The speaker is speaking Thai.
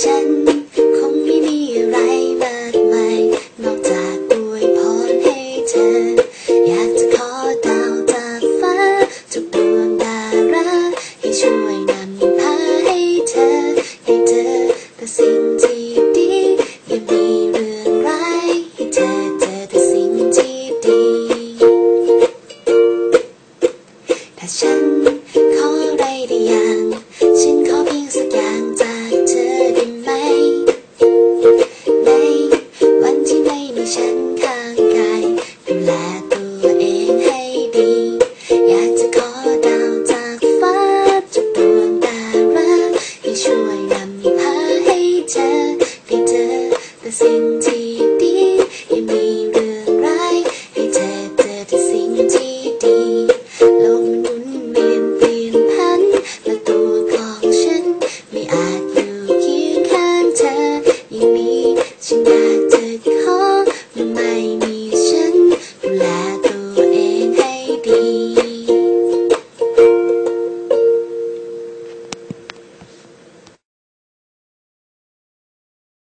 ฉันคงไม่มีอะไรมามานอกจากอวยพรให้เธอ อยากจะขอดาวจากฟ้าทุกดวงดาราให้ช่วยนำพาให้เธอได้เจอแต่สิ่งที่ดีอย่ามีเรื่องร้ให้เธอเจอแต่สิ่งที่ดี ถ้าฉัน ให้